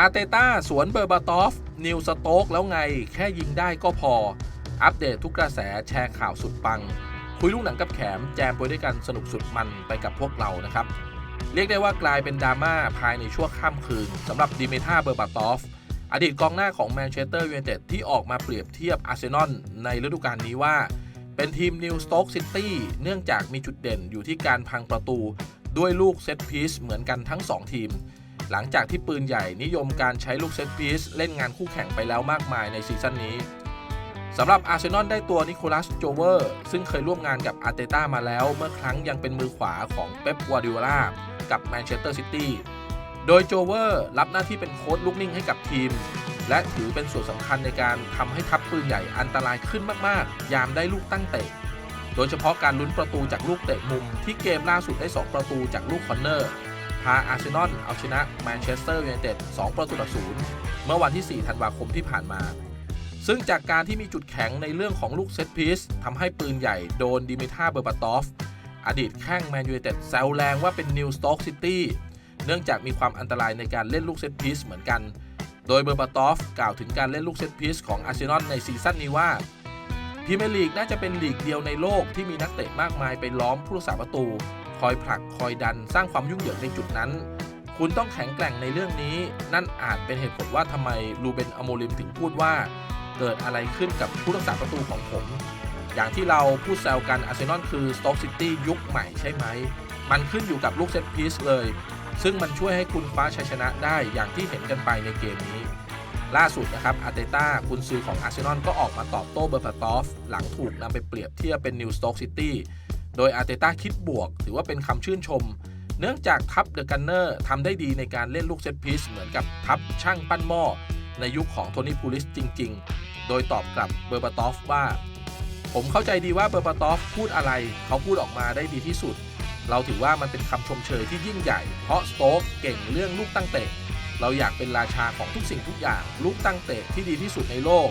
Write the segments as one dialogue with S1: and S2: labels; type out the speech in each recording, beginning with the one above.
S1: อาร์เตต้าสวนเบอร์บาตอฟ นิวสโต๊กแล้วไง แค่ยิงได้ก็พอ อัปเดตทุกกระแสแชร์ข่าวสุดปัง คุยลูกหนังกับแขม แจมไปด้วยกันสนุกสุดมันไปกับพวกเรานะครับ เรียกได้ว่ากลายเป็นดราม่าภายในช่วงค่ำคืนสำหรับดิเมธาเบอร์บาตอฟ อดีตกองหน้าของแมนเชสเตอร์ยูไนเต็ดที่ออกมาเปรียบเทียบอาร์เซนอลในฤดูกาลนี้ว่า เป็นทีมนิวสโต๊กซิตี้เนื่องจากมีจุดเด่นอยู่ที่การพังประตู ด้วยลูกเซตพีซเหมือนกันทั้ง 2 ทีม หลังจากที่ปืนใหญ่นิยมการใช้ลูกเซตพีซเล่นงานคู่แข่งไปแล้วมากมายในซีซั่นนี้สำหรับอาร์เซนอลได้ตัวนิโคลัสโจเวอร์ซึ่งเคยร่วมงานกับอาร์เตต้ามาแล้ว เมื่อครั้งยังเป็นมือขวาของเป๊ปกัวดิโอลากับแมนเชสเตอร์ซิตี้โดยโจเวอร์รับหน้าที่เป็นโค้ชลูกนิ่งให้กับทีม และถือเป็นส่วนสำคัญในการทำให้ทัพปืนใหญ่อันตรายขึ้นมาก ๆ ยามได้ลูกตั้งเตะ โดยเฉพาะการลุ้นประตูจากลูกเตะมุมที่เกมล่าสุดได้ 2 ประตูจากลูกคอนเนอร์ พาอาร์เซนอลเอาชนะแมนเชสเตอร์ยูไนเต็ด2ประตูต่อศูนย์เมื่อวันที่ 4 ธันวาคมที่ผ่านมา ซึ่งจากการที่มีจุดแข็งในเรื่องของลูกเซตพีซทำให้ปืนใหญ่โดนดิมิทาเบอร์บาตอฟ อดีตแข้งแมนยูไนเต็ดแซวแรงว่าเป็นนิวสโต๊กซิตี้เนื่องจากมีความอันตรายในการเล่นลูกเซตพีซเหมือนกัน โดยเบอร์บาตอฟกล่าวถึงการเล่นลูกเซตพีซของอาร์เซนอลในซีซั่นนี้ว่าพรีเมียร์ลีกน่าจะเป็นลีกเดียวในโลกที่มีนักเตะมากมายไปล้อมผู้รักษาประตู คอยผลักคอยดันสร้างความยุ่งเหยิงในจุดนั้น คุณต้องแข็งแกร่งในเรื่องนี้ นั่นอาจเป็นเหตุผลว่าทำไมลูเบนอโมลิมถึงพูดว่า เกิดอะไรขึ้นกับผู้รักษาประตูของผม อย่างที่เราพูดแซวกันอาร์เซนอลคือสโต๊กซิตี้ยุคใหม่ใช่ไหม มันขึ้นอยู่กับลูกเซตพีซเลย ซึ่งมันช่วยให้คุณคว้าชัยชนะได้อย่างที่เห็นกันไปในเกมนี้ล่าสุดนะครับ อาร์เตต้าคุณซื้อของอาร์เซนอลก็ออกมาตอบโต้เบอร์ปาตอฟ หลังถูกนำไปเปรียบเทียบเป็นนิวสโต๊กซิตี้ โดยอาร์เตต้าคิดบวก ถือว่าเป็นคำชื่นชม เนื่องจากทัพเดอะกันเนอร์ทำได้ดีในการเล่นลูกเซตพีซเหมือนกับทัพช่างปั้นหม้อในยุคของโทนี่พูลิสจริง ๆ โดยตอบกลับเบอร์บาตอฟว่า ผมเข้าใจดีว่าเบอร์บาตอฟพูดอะไร เขาพูดออกมาได้ดีที่สุด เราถือว่ามันเป็นคำชมเชยที่ยิ่งใหญ่ เพราะสโต๊กเก่งเรื่องลูกตั้งเตะ เราอยากเป็นราชาของทุกสิ่งทุกอย่าง ลูกตั้งเตะที่ดีที่สุดในโลก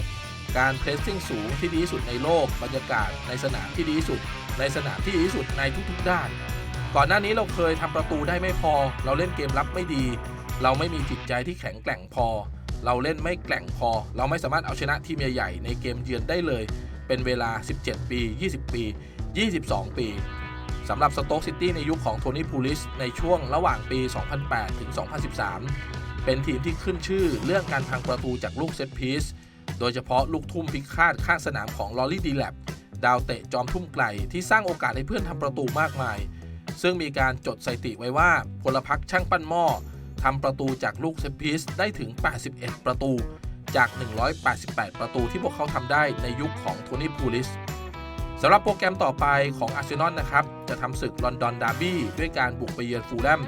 S1: การเพรสซิ่งสูงที่ดีที่สุดในโลกบรรยากาศในสนามที่ดีที่สุด ในสนามที่ดีที่สุดในทุกๆด้าน ก่อนหน้านี้เราเคยทำประตูได้ไม่พอ เราเล่นเกมรับไม่ดี เราไม่มีจิตใจที่แข็งแกร่งพอ เราเล่นไม่แกร่งพอ เราไม่สามารถเอาชนะทีมใหญ่ๆในเกมเยือนได้เลย เป็นเวลา 17 ปี 20 ปี 22 ปีสำหรับสโต๊กซิตี้ในยุคของโทนี่พูลิสในช่วงระหว่างปี 2008 ถึง 2013 เป็นทีมที่ขึ้นชื่อเรื่องการพังประตูจากลูกเซตพีซ โดยเฉพาะลูกทุ่มพิฆาตข้างสนามของลอรี่ดีแลบดาวเตะจอมทุ่มไกลที่สร้างโอกาสให้เพื่อนทำประตูมากมาย ซึ่งมีการจดสถิติไว้ว่าพลพรรคช่างปั้นหม้อทำประตูจากลูกเซพีซได้ถึง 81 ประตู จาก 188 ประตูที่พวกเขาทำได้ในยุคของโทนี่พูลิสสำหรับโปรแกรมต่อไปของอาร์เซนอลนะครับ จะทำศึกลอนดอนดาร์บี้ด้วยการบุกไปเยือนฟูลแลม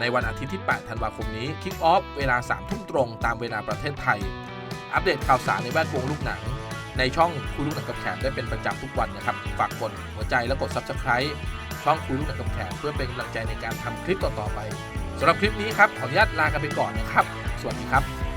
S1: ในวันอาทิตย์ที่ 8 ธันวาคมนี้ คิกออฟเวลา 3 ทุ่มตรงตามเวลาประเทศไทย อัปเดตข่าวสารในแวดวงลูกหนัง ในช่องคุยลูกหนังกับแขกได้เป็นประจำทุกวันนะครับ ฝากกดหัวใจและกด Subscribe ช่องคุยลูกหนังกับแขกเพื่อเป็นกำลังใจในการทำคลิปต่อๆไปสำหรับคลิปนี้ครับขออนุญาตลากันไปก่อนนะครับ สวัสดีครับ